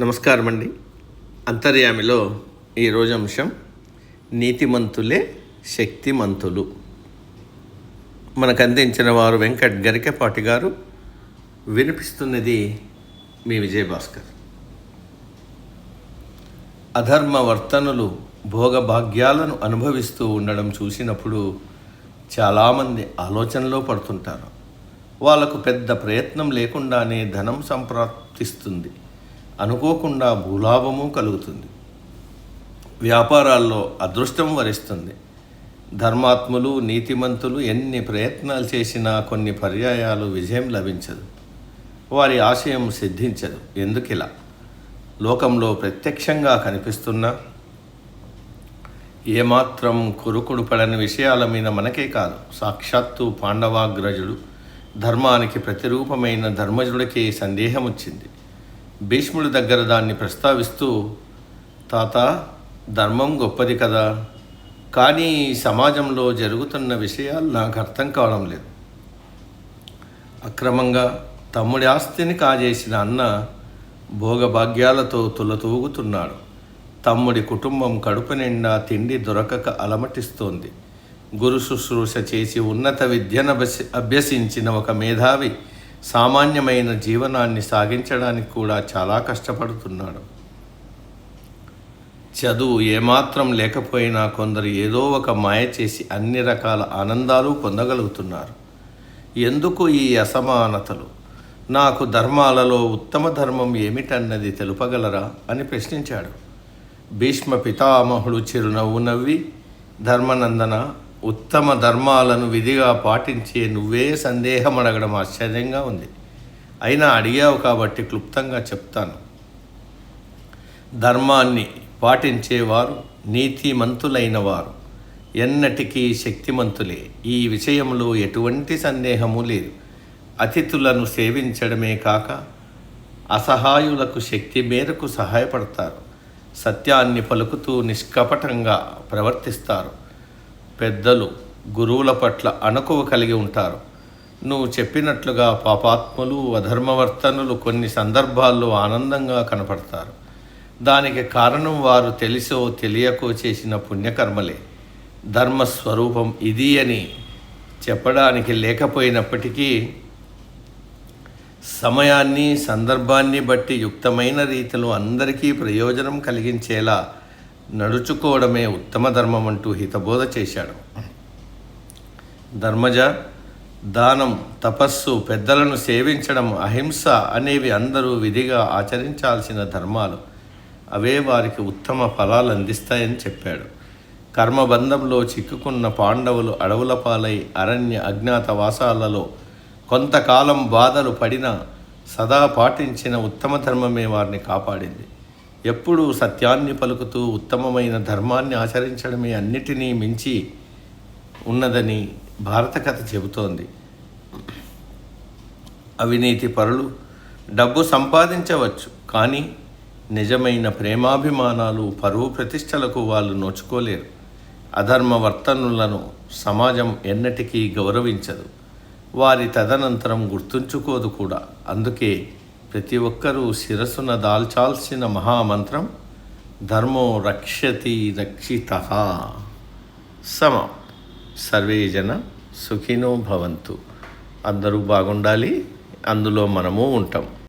నమస్కారం అండి అంతర్యామిలో ఈరోజు అంశం నీతిమంతులే శక్తిమంతులు. మనకు అందించిన వారు వెంకట్ గరికపాటి గారు. వినిపిస్తున్నది మీ విజయభాస్కర్. అధర్మ వర్తనులు భోగభాగ్యాలను అనుభవిస్తూ ఉండడం చూసినప్పుడు చాలామంది ఆలోచనలో పడుతుంటారు. వాళ్ళకు పెద్ద ప్రయత్నం లేకుండానే ధనం సంప్రాప్తిస్తుంది. అనుకోకుండా భూలాభము కలుగుతుంది. వ్యాపారాల్లో అదృష్టం వరిస్తుంది. ధర్మాత్ములు నీతిమంతులు ఎన్ని ప్రయత్నాలు చేసినా కొన్ని పర్యాయాలు విజయం లభించదు. వారి ఆశయం సిద్ధించదు. ఎందుకిలా? లోకంలో ప్రత్యక్షంగా కనిపిస్తున్నా ఏమాత్రం కురుకుడు పడని విషయాల మీద మనకే కాదు. సాక్షాత్తు పాండవాగ్రజుడు ధర్మానికి ప్రతిరూపమైన ధర్మజుడికి సందేహం వచ్చింది భీష్ముడి దగ్గర దాన్ని ప్రస్తావిస్తూ తాత ధర్మం గొప్పది కదా కానీ సమాజంలో జరుగుతున్న విషయాలు నాకు అర్థం కావడం లేదు. అక్రమంగా తమ్ముడి ఆస్తిని కాజేసిన అన్న భోగభాగ్యాలతో తులతూగుతున్నాడు. తమ్ముడి కుటుంబం కడుపు నిండా తిండి దొరకక అలమటిస్తోంది. గురు శుశ్రూష చేసి ఉన్నత విద్యను అభ్యసించిన ఒక మేధావి సామాన్యమైన జీవనాన్ని సాగించడానికి కూడా చాలా కష్టపడుతున్నాడు. చదువు ఏమాత్రం లేకపోయినా కొందరు ఏదో ఒక మాయ చేసి అన్ని రకాల ఆనందాలు పొందగలుగుతున్నారు. ఎందుకు ఈ అసమానతలు? నాకు ధర్మాలలో ఉత్తమ ధర్మం ఏమిటన్నది తెలుపగలరా? అని ప్రశ్నించాడు. భీష్మ పితామహుడు చిరునవ్వు నవ్వి ధర్మనందన? ఉత్తమ ధర్మాలను విధిగా పాటించే నువ్వే సందేహం అడగడం ఆశ్చర్యంగా ఉంది. అయినా అడిగావు కాబట్టి క్లుప్తంగా చెప్తాను. ధర్మాన్ని పాటించేవారు నీతిమంతులైన వారు ఎన్నటికీ శక్తిమంతులే. ఈ విషయంలో ఎటువంటి సందేహము లేదు. అతిథులను సేవించడమే కాక అసహాయులకు శక్తి మేరకు సహాయపడతారు. సత్యాన్ని పలుకుతూ నిష్కపటంగా ప్రవర్తిస్తారు. పెద్దలు గురువుల పట్ల అణకువ కలిగి ఉంటారు. నువ్వు చెప్పినట్లుగా పాపాత్ములు అధర్మవర్తనులు కొన్ని సందర్భాల్లో ఆనందంగా కనపడతారు. దానికి కారణం వారు తెలిసో తెలియకో చేసిన పుణ్యకర్మలే. ధర్మస్వరూపం ఇది అని చెప్పడానికి లేకపోయినప్పటికీ సమయాన్ని సందర్భాన్ని బట్టి యుక్తమైన రీతిలో అందరికీ ప్రయోజనం కలిగించేలా నడుచుకోవడమే ఉత్తమ ధర్మం అంటూ హితబోధ చేశాడు. ధర్మజ దానం తపస్సు పెద్దలను సేవించడం అహింస అనేవి అందరూ విధిగా ఆచరించాల్సిన ధర్మాలు. అవే వారికి ఉత్తమ ఫలాలు అందిస్తాయని చెప్పాడు. కర్మబంధంలో చిక్కుకున్న పాండవులు అడవుల పాలై అరణ్య అజ్ఞాతవాసాలలో కొంతకాలం బాధలు పడిన సదా పాటించిన ఉత్తమ ధర్మమే వారిని కాపాడింది. ఎప్పుడూ సత్యాన్ని పలుకుతూ ఉత్తమమైన ధర్మాన్ని ఆచరించడమే అన్నిటినీ మించి ఉన్నదని భారత కథ చెబుతోంది. అవినీతి పరులు డబ్బు సంపాదించవచ్చు కానీ నిజమైన ప్రేమాభిమానాలు పరువు ప్రతిష్టలకు వాళ్ళు నోచుకోలేరు. అధర్మ వర్తనులను సమాజం ఎన్నటికీ గౌరవించదు. వారి తదనంతరం గుర్తుంచుకోదు కూడా. అందుకే ప్రతి ఒక్కరూ శిరస్సున దాల్చాల్సిన మహామంత్రం ధర్మో రక్షతి రక్షిత. సమ. సర్వే జన సుఖినో భవంతు. అందరూ బాగుండాలి అందులో మనము ఉంటాం.